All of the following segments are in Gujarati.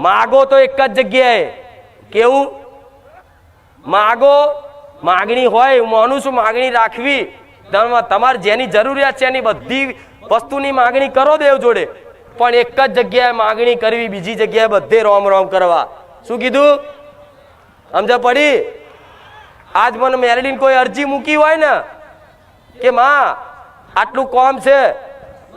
માગો તો એક જ જગ્યાએ. કેવું? માગો? માગણી હોય માનું છું માગણી રાખવી. તમા- તમારે જેની જરૂરિયાત છે એની બધી વસ્તુની માગણી કરો દેવ જોડે. પણ એક જ જગ્યાએ માગણી કરવી, બીજી જગ્યાએ બધે રોમ રોમ કરવા. શું કીધું? સમજ પડી? આજ મને મેરડીને કોઈ અરજી મૂકી હોય ને, કે માં, આટલું કોમ છે.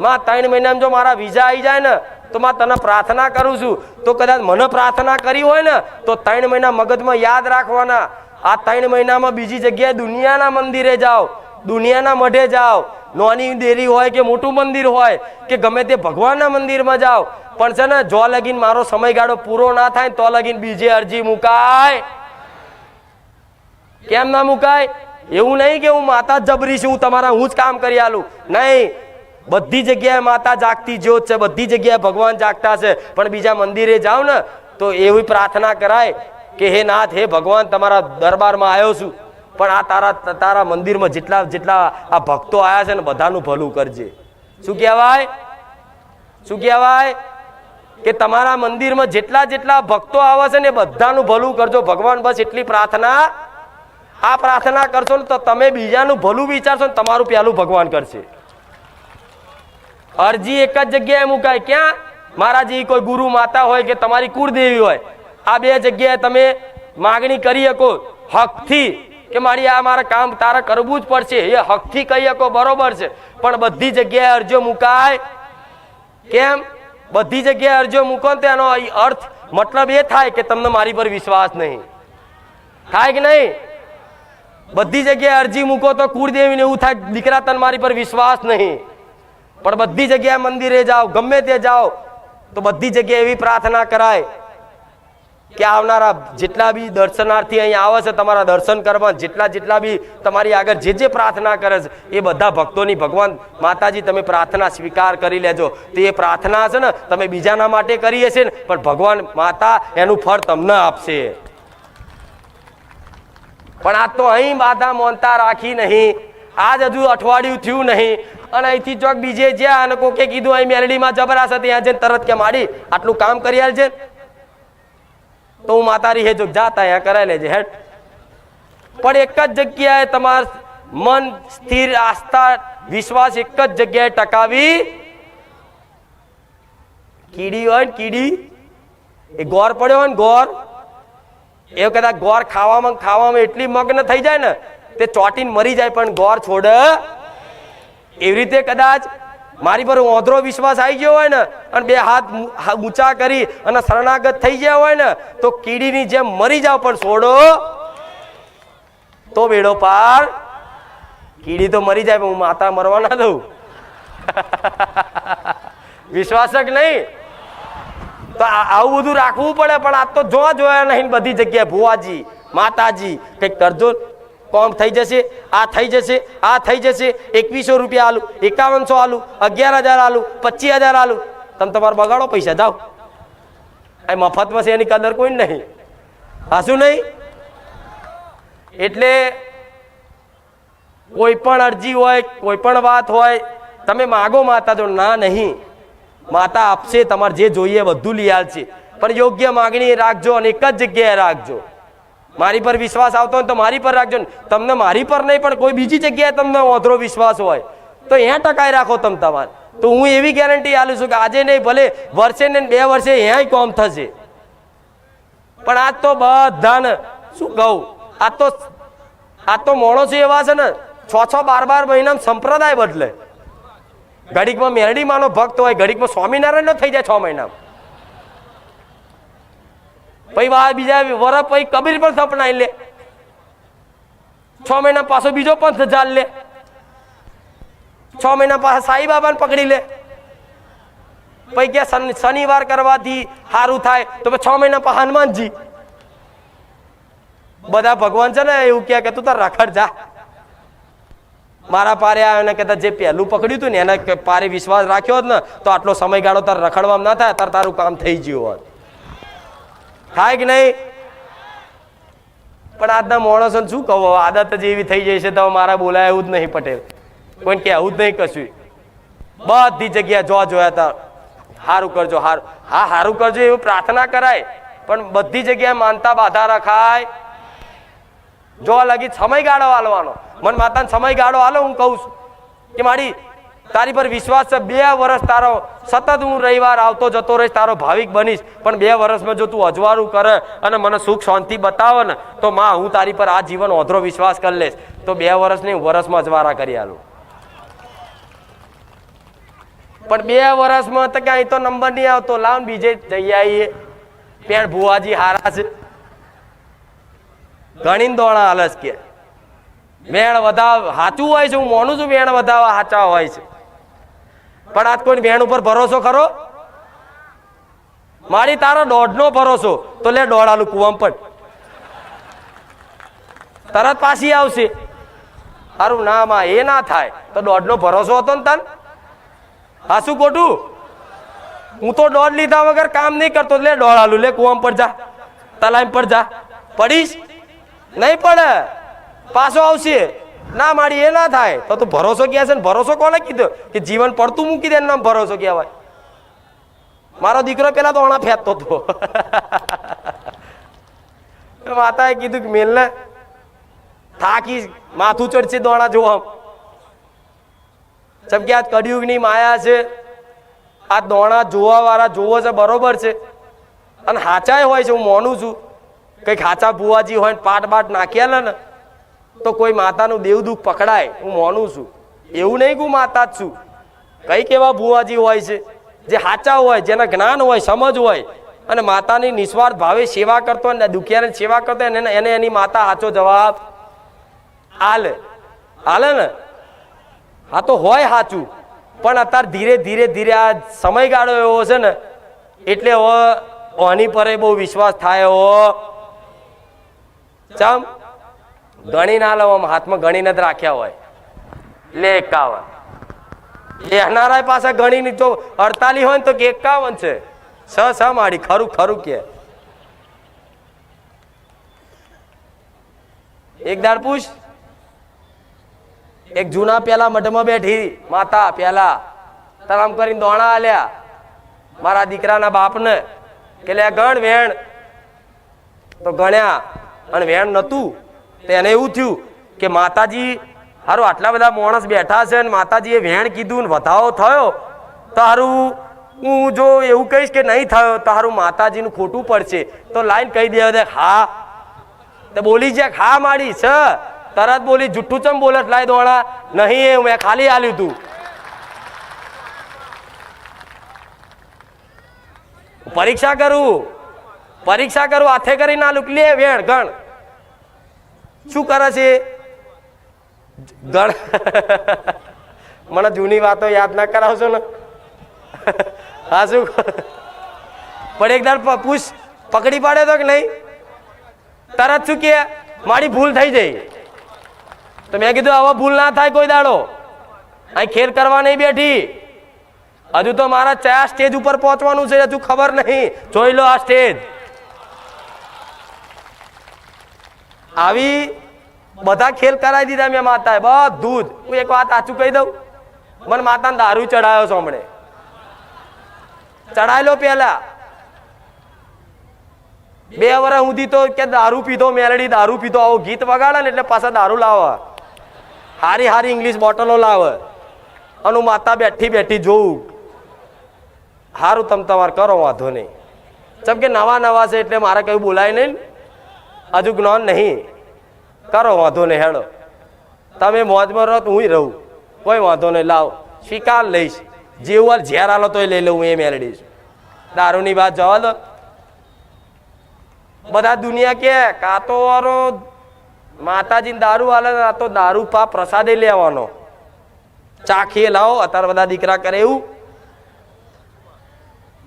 માં, ત્રણ મહિનામાં જો મારા વિઝા આવી જાય ને તો માં તને પ્રાર્થના કરું છું. તો કદાચ મને પ્રાર્થના કરી હોય ને, તો ત્રણ મહિના મગજમાં યાદ રાખવાના. આ ત્રણ મહિનામાં બીજી જગ્યાએ દુનિયાના મંદિરે જાઓ. દુનિયાના મઢે જાઓ. નોની દેરી હોય કે મોટું મંદિર હોય, કે ગમે તે ભગવાનના મંદિરમાં જાઓ. પણ છે ને, જો લગીન મારો સમયગાળો પૂરો ના થાય, તો લગીન બીજે અરજી મુકાય. કેમ ના મુકાય? એવું નહીં કે હું માતા જબરી છું, હું તમારા હું જ કામ કરી આલું. નહીં બધી જગ્યાએ માતા જાગતી જ્યોત છે, બધી જગ્યાએ ભગવાન જાગતા છે. પણ બીજા મંદિરે જાઓ ને, તો એવી પ્રાર્થના કરાય કે હે નાથ, હે ભગવાન, તમારા દરબારમાં આવ્યો છું. પણ આ તારા તારા મંદિરમાં જેટલા જેટલા આ ભક્તો આવ્યા છે ને, બધાનું ભલું કરજે. શું કહેવાય? શું કહેવાય? કે તમારા મંદિરમાં જેટલા જેટલા ભક્તો આવે છે ને બધાનું ભલું કરજો. ભગવાન બસ એટલી પ્રાર્થના, આ પ્રાર્થના કરશો ને, તો તમે બીજાનું ભલું વિચારશો ને, તમારું પહેલું ભગવાન કરશે. અરજી એક જ જગ્યાએ મુકાય. ક્યાં? મારા જેવી કોઈ ગુરુ માતા હોય કે તમારી કુળદેવી હોય, આ બે જગ્યાએ તમે માગણી કરી શકો. હકથી કે મારી આ મારા કામ તારે કરવું જ પડશે. એ હકથી કહી શકો, બરોબર છે. પણ બધી જગ્યાએ અરજીઓ મુકાય. કેમ? બધી જગ્યાએ અરજીઓ મૂકો ને તો અર્થ, મતલબ એ થાય કે તમને મારી પર વિશ્વાસ નહીં. થાય કે નહીં? બધી જગ્યાએ અરજી મૂકો તો કુળદેવીને એવું થાય, દીકરા તને મારી પર વિશ્વાસ નહીં. પણ બધી જગ્યાએ મંદિરે જાઓ, ગમે તે જાઓ, તો બધી જગ્યાએ એવી પ્રાર્થના કરાય કે આવનારા જેટલા બી દર્શનાર્થી અહીંયા આવે છે, તમારા દર્શન કરવા, જેટલા જેટલા બી તમારી આગળ જે જે પ્રાર્થના કરે છે, એ બધા ભક્તોની ભગવાન માતાજી, તમે પ્રાર્થના સ્વીકાર કરી લેજો. તો એ પ્રાર્થના છે ને, તમે બીજાના માટે કરીએ છે ને, પણ ભગવાન માતા એનું ફળ તમને આપશે. પણ આ તો અહીં બાધા મોનતા રાખી નહીં. આજ હજુ અઠવાડિયું થયું નહીં. અને અહીંથી ચોક બીજે જ્યાં અને કોકે કીધું, અહીં મેલડીમાં જબરાશ હતી ત્યાં જઈને તરત કે માડી આટલું કામ કરી આલજે. તો હું માતારી હે જો જાતા અહીંયા કરાવી લેજે હેટ પણ એક જ જગ્યાએ તમાર મન સ્થિર, આસ્થા, વિશ્વાસ એક જ જગ્યાએ ટકાવી. કીડી હોય ને કીડી, એ ગોર પડ્યો હોય ને ગોર, એ કદાચ ગોર ખાવામાં ખાવામાં એટલી મગ્ન થઈ જાય ને, તે ચોટીને મરી જાય, પણ ગોર છોડ એવી રીતે કદાચ મારી પર ઓધરો વિશ્વાસ આવી ગયો હોય ને, અને બે હાથ ઊંચા કરી અને શરણાગત થઈ ગયા હોય ને, તો કીડીની જેમ મરી જાવ પણ છોડો. તો બેડો પાર. કીડી તો મરી જાય હું માતા મરવા ના દઉં. વિશ્વાસ જ નહીં. તો આવું બધું રાખવું પડે, પણ આ તો જોવા જોયા નહીં બધી જગ્યાએ ભુવાજી, માતાજી, કંઈક કરજો. કોમ થઈ જશે, આ થઈ જશે, આ થઈ જશે, એકવીસો રૂપિયા આલુ, એકાવનસો આલુ, અગિયાર હજાર આલુ, પચીસ હજાર આલુ. તમે તમારે બગાડો પૈસા, જાઓ. આ મફતમાં છે, એની કદર કોઈ નહીં. હાશું નહીં? એટલે કોઈ પણ અરજી હોય, કોઈ પણ વાત હોય, તમે માગો માતા જો ના નહીં. માતા આપશે, તમારે જે જોઈએ બધું લઈ આવશે પણ યોગ્ય માગણી રાખજો અને એક જ જગ્યાએ રાખજો. મારી પર વિશ્વાસ આવતો હોય તો મારી પર રાખજો તમને મારી પર નહીં, પણ કોઈ બીજી જગ્યાએ તમને ઓધરો વિશ્વાસ હોય. તો અહીંયા ટકાઈ રાખો તમે તમારે. તો હું એવી ગેરંટી આલું છું કે આજે નહીં, ભલે વર્ષે ને બે વર્ષે અહીંયા કોમ થશે. પણ આજ તો બધાને શું કહું? આ તો આ તો માણસો એવા છે ને, છ છ, બાર બાર મહિનામાં સંપ્રદાય બદલે. ઘડીકમાં મેરડી માનો ભક્ત હોય, ઘડીકમાં સ્વામિનારાયણનો થઈ જાય છ મહિનામાં. પછી વા બીજા વરસ પછી કબીર પણ સપનાઈ લે. છ મહિના પાછો બીજો પણ ચાલ લે. છ મહિના પાછા સાઈ બાબાને પકડી લે. પછી કે શનિ- શનિવાર કરવાથી સારું થાય, તો છ મહિના પાછા હનુમાનજી. બધા ભગવાન છે ને એવું કે તું તાર રખડ જા. મારા પારે આવ્યો એને કહેતા, જે પહેલું પકડ્યું હતું ને, એને પારે વિશ્વાસ રાખ્યો હોત ને, તો આટલો સમયગાળો તાર રખડવામાં ના થાય, તાર તારું કામ થઈ ગયું હોત. થાય કે નહીં? પણ આજના માણસોને શું કહો આદત જ એવી થઈ જાય છે તો મારા બોલાય એવું જ નહીં પટેલ. કોઈને કહેવું જ નહીં કશું. બધી જગ્યા જોવા જોયા તા સારું કરજો, હારું. હા સારું કરજો એવું પ્રાર્થના કરાય, પણ બધી જગ્યાએ માનતા બાધા રખાય. જો લગી, સમયગાળો હાલવાનો મન માતાને સમયગાળો હાલો હું કહું છું કે મારી તારી પર વિશ્વાસ છે, બે વર્ષ તારો સતત હું રવિવાર આવતો જતો રહીશ, તારો ભાવિક બનીશ. પણ બે વર્ષમાં જો તું અજવાળું કરે અને મને સુખ શાંતિ બતાવે ને, તો માં, હું તારી પર આ જીવન ઓધરો વિશ્વાસ કરી લઈશ. તો બે વર્ષ નહીં વર્ષમાં અજવાળા કરી આલું. પણ બે વર્ષમાં તો ક્યાંય તો નંબર નહીં આવતો. લાવ બીજે જઈ આવીએ. પેણ ભુવાજી હારા છે. ગણીને દોડા આલસ કે. વેણ વધાવ સાચું હોય છે, હું માનું છું વેણ વધાવા સાચા હોય છે. પણ આજ કોઈ બહેન ઉપર ભરોસો ખરો? મારી તારો દોઢનો ભરોસો. તો લે દોડાલું કુવામ પણ તરત પાછી આવશે. સારું ના માં એ ના થાય. તો દોઢનો ભરોસો હતો ને તન? હા, શું ખોટું? હું તો દોઢ લીધા વગર કામ નહીં કરતો. લે દોડાલું લે કુવામ પર જા. તલાઈમ પર જા. પડીશ? નહીં પડે. પાછો આવશે. ના, મારી એ ના થાય. તો તું ભરોસો ક્યાં છે ને? ભરોસો કોને કીધો? કે જીવન પડતું મૂકી દે નામ ભરોસો કહેવાય મારો દીકરો પેલા દોણા ફેંકતો હતો. માતાએ કીધું કે મેલને થાકી માથું ચડશે દોણા જોવા. જેમ કે આ કળિયુગની માયા છે. આ દોણા જોવા વાળા જોવો છે, બરોબર છે. અને હાચાય હોય છે, હું મોનું છું. કંઈક હાચા ભુવાજી હોય ને પાટ બાટ નાખ્યા ને તો કોઈ માતાનું દેવ દુઃખ પકડાય, હું માનું છું. એવું નહીં કે હું માતા જ છું. કંઈક એવા ભુવાજી હોય છે, જે હાચા હોય, જેના જ્ઞાન હોય, સમજ હોય, અને માતાની નિસ્વાર્થ ભાવે સેવા કરતો હોય ને સેવા કરતો હોય એને એની માતા સાચો જવાબ હાલે હાલે ને? હા તો હોય સાચું, પણ અત્યારે ધીરે ધીરે ધીરે આ સમયગાળો એવો છે ને, એટલે હવે આની પર બહુ વિશ્વાસ થાય ઓ ચમ? ગણી ના લો આમ હાથમાં ગણીને જ રાખ્યા હોય. લે એકાવન. એનારા પાસે ગણીની જો અડતાલીસ હોય ને તો કે એકાવન છે. સ સ માડી ખરું ખરું કે. એક દાડ પૂછ. એક જૂના પેલા મઢમાં બેઠી, માતા પેલા તરામ કરીને દોણા આલ્યા. મારા દીકરાના બાપને, કે લે ગણ વેણ. તો ગણ્યા, અને વેણ નતું તો એને એવું થયું કે માતાજી, હારું, આટલા બધા માણસ બેઠા છે અને માતાજીએ વેણ કીધું ને વધાવો થયો તો હારું હું જો એવું કહીશ કે નહીં થયો તો હારું માતાજીનું ખોટું પડશે. તો લાઈન કહી દેવા દે હા. તો બોલી જાય હા માડી છે, તરત બોલી, જુઠ્ઠું ચમ બોલત લાય દોડા. નહીં, એ મેં ખાલી આલ્યું તું. પરીક્ષા કરું પરીક્ષા કરું, હાથે કરી ના લુક લે વેણ, ગણ. શું કરે છે? મને જૂની વાતો યાદ ના કરાવશો ને? હા, શું પણ એક દાડ પૂછ, પકડી પાડે તો કે નહીં? તરત શું કે, મારી ભૂલ થઈ જઈ. તો મેં કીધું હવે ભૂલ ના થાય કોઈ દાડો. અહીં ખેર કરવા નહીં બેઠી. હજુ તો મારા ચાર સ્ટેજ ઉપર પહોંચવાનું છે, હજુ ખબર નહીં. જોઈ લો આ સ્ટેજ. આવી બધા ખેલ કરાવી દીધા મેં માતાએ. બધું જ હું એક વાત સાચું કહી દઉં? મને માતાને દારૂ ચડાયો છો હમણે. ચડાયેલો પેલા બે વર્ષ સુધી તો કે દારૂ પીધો, મેલડી દારૂ પીધો, આવો ગીત વગાડે ને એટલે પાછા દારૂ લાવે. હારી હારી ઇંગ્લિશ બોટલો લાવે. અને હું માતા બેઠી બેઠી જોઉં. સારું તમે તમારે કરો, વાંધો નહીં. ચમ કે નવા નવા છે એટલે મારે કંઈ બોલાય નહીં હજુ જ્ઞાન નહીં. કરો વાંધો નહીં, હેડો. તમે મોજમાં રહો તો હું રહું. કોઈ વાંધો નહીં, લાવ. સ્વીકાર લઈશ. જેવું ઝેર આલો તોય લઈ લઉં એ મેળડીશ દારૂની વાત જવા દો. બધા દુનિયા કે કાતો વારો માતાજી દારૂ આલે, આ તો દારૂ પા પ્રસાદે લેવાનો. ચાખીએ લાવો અત્યારે બધા દીકરા કરે એવું.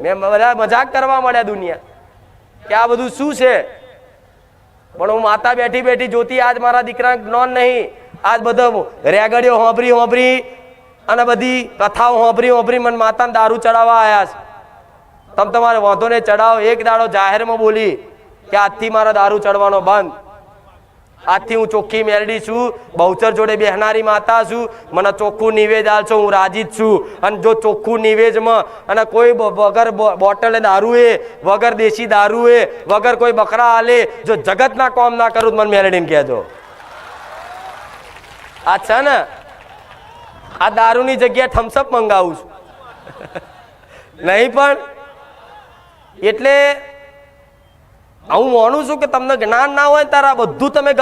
મેં બધા મજાક કરવા મળ્યા દુનિયા. કે આ બધું શું છે? પણ હું માતા બેઠી બેઠી જોતી આજ મારા દીકરા જ્ઞાન નહીં. આજ બધો રેગડીઓ હોંભરી હોંભરી અને બધી કથાઓ હોંભરી હોંભરી મને માતાને દારૂ ચડાવવા આવ્યા છે. તમે તમારે વાંધો ને ચડાવો. એક દાડો જાહેરમાં બોલી કે આજથી મારા દારૂ ચડવાનો બંધ. આજથી હું ચોખ્ખી મેરડી છું, બહુચર જોડે બેહનારી માતા છું, મને ચોખ્ખું નિવેદ આલશો, હું રાજી જ છું. અને જો ચોખ્ખું નિવેદમાં અને કોઈ વગર બોટલ દારૂ એ વગર દેશી દારૂ એ વગર કોઈ બકરા આલે, જો જગતના કોમ ના કરું મને મેરડીને કહેજો. આ છે ને, આ દારૂની જગ્યાએ થમ્સઅપ મંગાવું છું. નહીં પણ, એટલે હું માનું છું કે તમને જ્ઞાન ના હોય ત્યારે આ બધું તમે